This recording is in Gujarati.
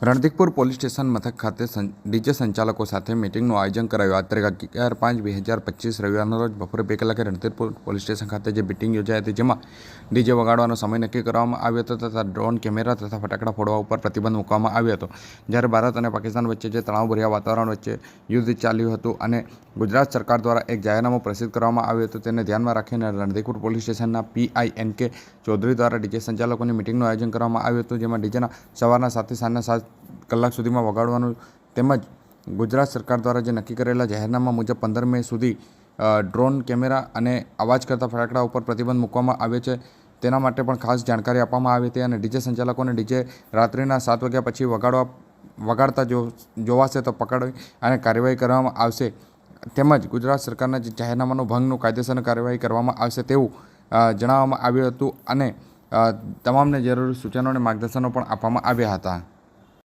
રણધીકપુર પોલીસ સ્ટેશન મથક ખાતે ડીજે સંચાલકો સાથે મિટિંગનું આયોજન કરાયું આ તારીખ અગિયાર પાંચ બે હજાર પચીસ રવિવારના રોજ બપોરે બે કલાકે રણધીરપુર પોલીસ સ્ટેશન ખાતે જે મિટિંગ યોજાઈ હતી, જેમાં ડીજે વગાડવાનો સમય નક્કી કરવામાં આવ્યો હતો તથા ડ્રોન કેમેરા તથા ફટાકડા ફોડવા ઉપર પ્રતિબંધ મૂકવામાં આવ્યો હતો. જ્યારે ભારત અને પાકિસ્તાન વચ્ચે જે તણાવભર્યા વાતાવરણ વચ્ચે યુદ્ધ ચાલ્યું હતું અને ગુજરાત સરકાર દ્વારા એક જાહેરનામું પ્રસિદ્ધ કરવામાં આવ્યું હતું, તેને ધ્યાનમાં રાખીને રણધીકપુર પોલીસ સ્ટેશનના પીઆઈ એન કે ચૌધરી દ્વારા ડીજે સંચાલકોની મિટિંગનું આયોજન કરવામાં આવ્યું હતું, જેમાં ડીજેના સવારના સાતથી સાંજના સાત કલાક સુધીમાં વગાડવાનું તેમજ ગુજરાત સરકાર દ્વારા જે નક્કી કરેલા જાહેરનામા મુજબ પંદર મે સુધી ડ્રોન કેમેરા અને અવાજ કરતા ફટાકડા ઉપર પ્રતિબંધ મૂકવામાં આવ્યો છે. તેના માટે પણ ખાસ જાણકારી આપવામાં આવી હતી અને ડીજે સંચાલકોને ડીજે રાત્રિના સાત વાગ્યા પછી વગાડવા, વગાડતા જો, જોવાશે તો પકડી અને કાર્યવાહી કરવામાં આવશે. તેમજ ગુજરાત સરકારના જે જાહેરનામાનો ભંગનું કાયદેસર કાર્યવાહી કરવામાં આવશે તેવું જણાવવામાં આવ્યું હતું અને તમામને જરૂરી સૂચનો અને માર્ગદર્શનો પણ આપવામાં આવ્યા હતા.